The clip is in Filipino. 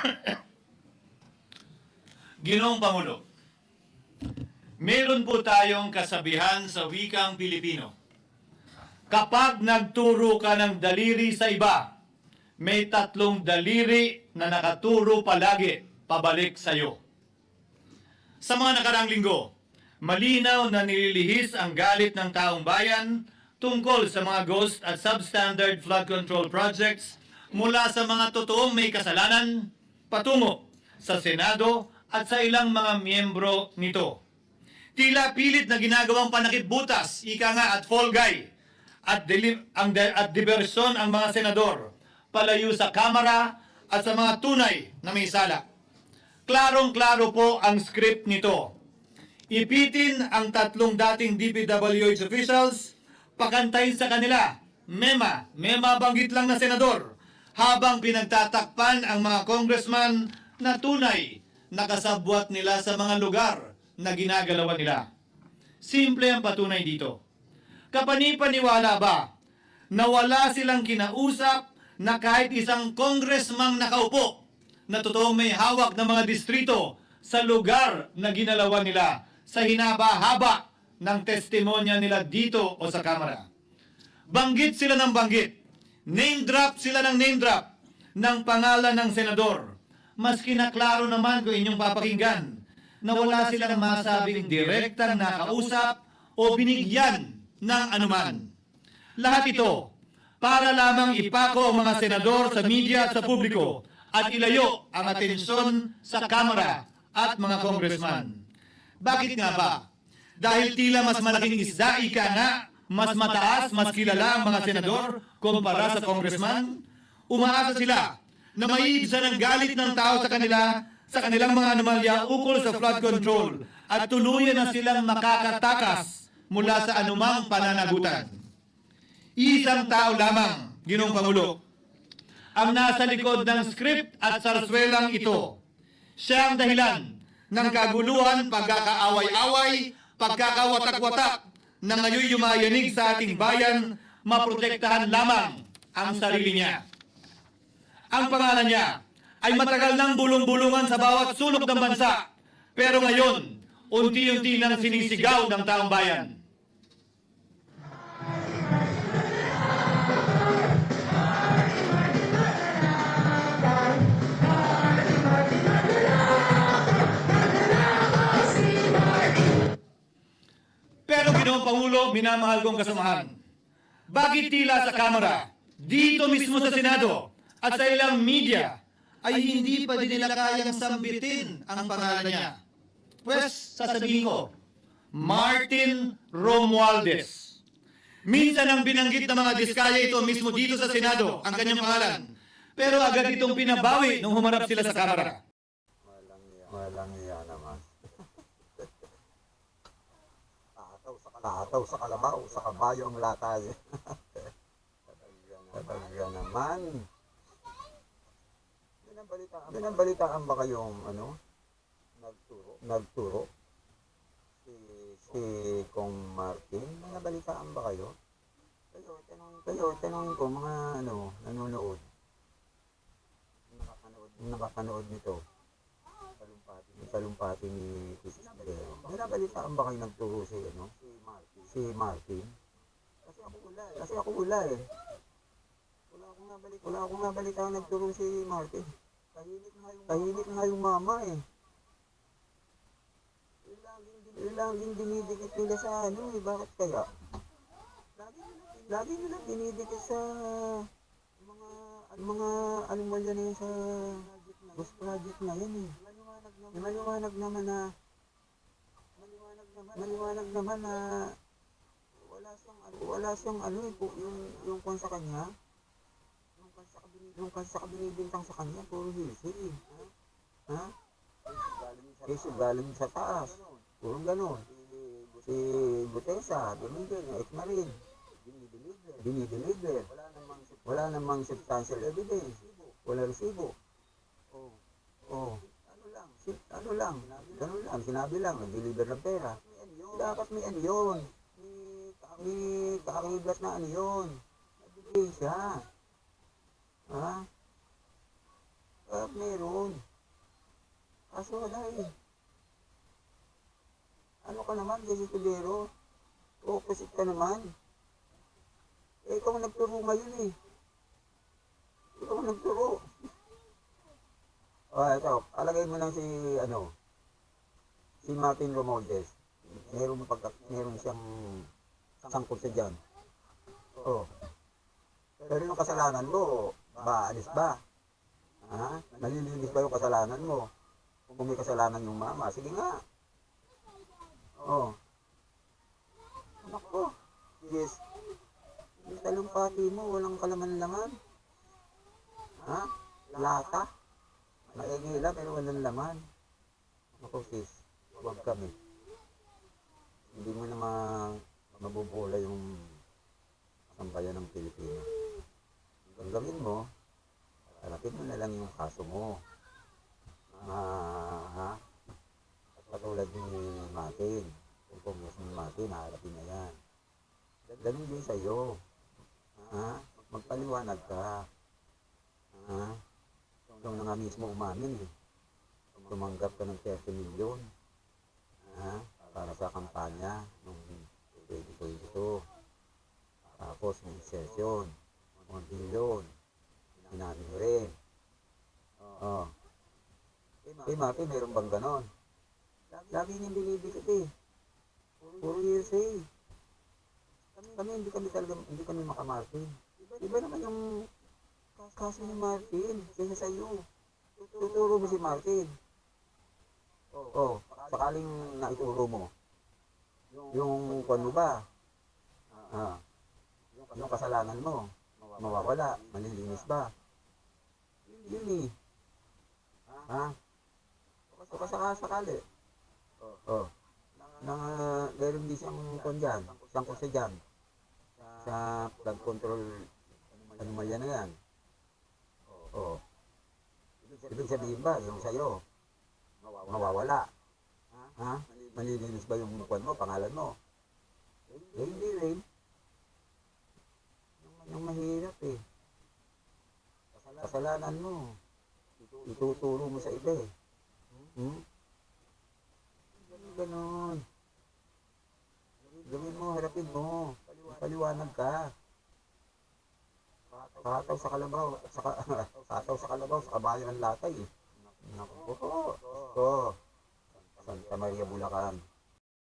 Ginoong Pangulo, meron po tayong kasabihan sa wikang Pilipino. Kapag nagturo ka ng daliri sa iba, may tatlong daliri na nakaturo palagi pabalik sa iyo. Sa mga nakarang linggo, malinaw na nililihis ang galit ng taong bayan tungkol sa mga ghost at substandard flood control projects mula sa mga totoong may kasalanan patungo sa Senado at sa ilang mga miyembro nito. Tila pilit na ginagawang panakit butas, ika nga at fall guy, at, deli- ang at diversyon ang mga senador palayo sa Kamara at sa mga tunay na may sala. Klarong-klaro po ang script nito. Ipitin ang tatlong dating DPWH officials, pakantayin sa kanila, mema, mema banggit lang na senador, habang pinagtatakpan ang mga congressman na tunay na kasabwat nila sa mga lugar na ginagalawan nila. Simple ang patunay dito. Kapanipaniwala ba na wala silang kinausap na kahit isang congressman nakaupo na totoong may hawak ng mga distrito sa lugar na ginalawan nila sa hinaba-haba ng testimonya nila dito o sa Kamara. Banggit sila ng banggit. Name drop sila ng name drop ng pangalan ng senador. Mas kinaklaro naman kung inyong papakinggan na wala silang masabing direktang nakausap o binigyan ng anuman. Lahat ito para lamang ipako ang mga senador sa media at sa publiko at ilayo ang atensyon sa Kamara at mga congressman. Bakit nga ba? Dahil tila mas malaking isda, ika nga, mas mataas, mas kilala ang mga senador kumpara sa congressman, umaasa sila na maiibsan ang galit ng tao sa kanila sa kanilang mga anomalya ukol sa flood control at tuluyan na silang makakatakas mula sa anumang pananagutan. Isang tao lamang, Ginoong Pangulo, ang nasa likod ng script at sarswelang ito. Siya ang dahilan ng kaguluhan, pagkakaaway-away, pagkakawatak-watak na ngayon yumayanig sa ating bayan, maprotektahan lamang ang sarili niya. Ang pangalan niya ay matagal nang bulong-bulungan sa bawat sulok ng bansa. Pero ngayon, unti-unti nang sinisigaw ng taong bayan. Minamahal kong kasamahan. Bakit tila sa Kamara, dito mismo sa Senado, at sa ilang media, ay hindi pa din nila kayang sambitin ang pangalan niya? Pwes, sasabihin ko, Martin Romualdez. Minsan ang binanggit ng mga diskaya ito mismo dito sa Senado, ang kanyang pangalan. Pero agad itong pinabawi nung humarap sila sa Kamara. Walang iya. Walang iya naman. Lataw sa kalabaw, sa kabayo ang latay. Talaga naman. Binabalitaan, binabalitaan ba kayong ano? Nagturo? Nagturo? Si, si Kong Martin? Binabalitaan ba kayo? Kayo, tanong, kayo, tanongin ko mga ano, nanonood. Nakakanood, nakakanood nito salumpati, salumpati ni Isis Guerrero. Binabalitaan ba kayo nagturo si, ano, si Martin? Si Martin? Kasi ako wala eh. Kasi ako wala eh. Wala akong nabalik, wala akong nabalitaan nagturo si Martin. Tahimik nga yung, tahimik nga yung mama eh. Eh, Laging, din- laging dinidikit nila sa ano eh. Bakit kaya? Lagi nila, dinidikit sa mga mga anomalya na yun sa Ghost Project na yun eh. Maliwanag naman, na maliwanag naman, maliwanag naman na wala siyang ano, wala siyang ano eh, yung yung kung sa kanya yung kung sa kabini- yung kung sa binibintang sa kanya puro hilsi. Ha? Kasi galing sa taas. Puro ganun. Si Butesa, ganun din, Ekmarin. Dinideliver. Wala namang substantial evidence. Wala resibo. Oh. Oh. Ano lang, ano ganun lang, sinabi lang, nag-deliver ng pera. Dapat may ano yun. May, kaakibat na ano yun. Nagbigay siya. Ha? Ah, meron. Kaso wala eh. Ano ka naman, Jesse Tudero? Opposite ka naman. Eh, ikaw nagturo ngayon eh. Ikaw nagturo. Ah, ito, alagay mo lang si, ano, si Martin Romualdez. Meron pagka, meron siyang sangkot sa dyan. Oh. Pero yung kasalanan mo, ba, alis ba? Ha? Nalilinis ba yung kasalanan mo? Kung may kasalanan yung mama, sige nga. Oh. Anak ko. Yes. Yung talumpati mo, walang kalaman-laman. Ha? Lata. Maingila pero walang laman. Ako sis, huwag kami. Hindi mo na ma mabubula yung sambayan ng Pilipino. Ang gawin mo, harapin mo na lang yung kaso mo. Ah, ha? At patulad ni Martin. Kung pumus ni Martin, harapin na yan. Ganun din sa'yo. Ha? Magpaliwanag ka. Ha? Ikaw na nga mismo umamin eh. Tumanggap ka ng 30 milyon. Ha? Para sa kampanya nung 2022. Tapos may session. 1 billion. Inamin mo rin. Oh. Eh, Mati, meron bang ganon? Lagi niyang binibigit eh. Puro hearsay. Kami, hindi kami talaga, hindi kami makamartin. Iba naman yung kaso ni Martin, kaysa sa iyo. Tuturo mo si Martin. Oh, sakaling naituro mo. Yung kwan mo ba? Ah, yung kasalanan mo, mawawala, malilinis ba? Yun eh. Ha? So, kasaka-sakali. Oh. Nang uh, meron din siyang kwan dyan, siyang kursa dyan. Sa flood control, ano man yan na yan. Oh. Ibig sabihin ba, yung sa'yo, mawawala? Ha? Malilinis ba yung kwan mo, pangalan mo? Eh, hindi rin. Yung, mahirap eh. Kasalanan mo. Ituturo mo sa iba eh. Hmm? Ganon. Gawin mo, harapin mo. Paliwanag ka. Kataw sa kalabaw, sa, kataw sa kalabaw, sa kabayo ng latay. Naku po. Santa Maria, Bulacan.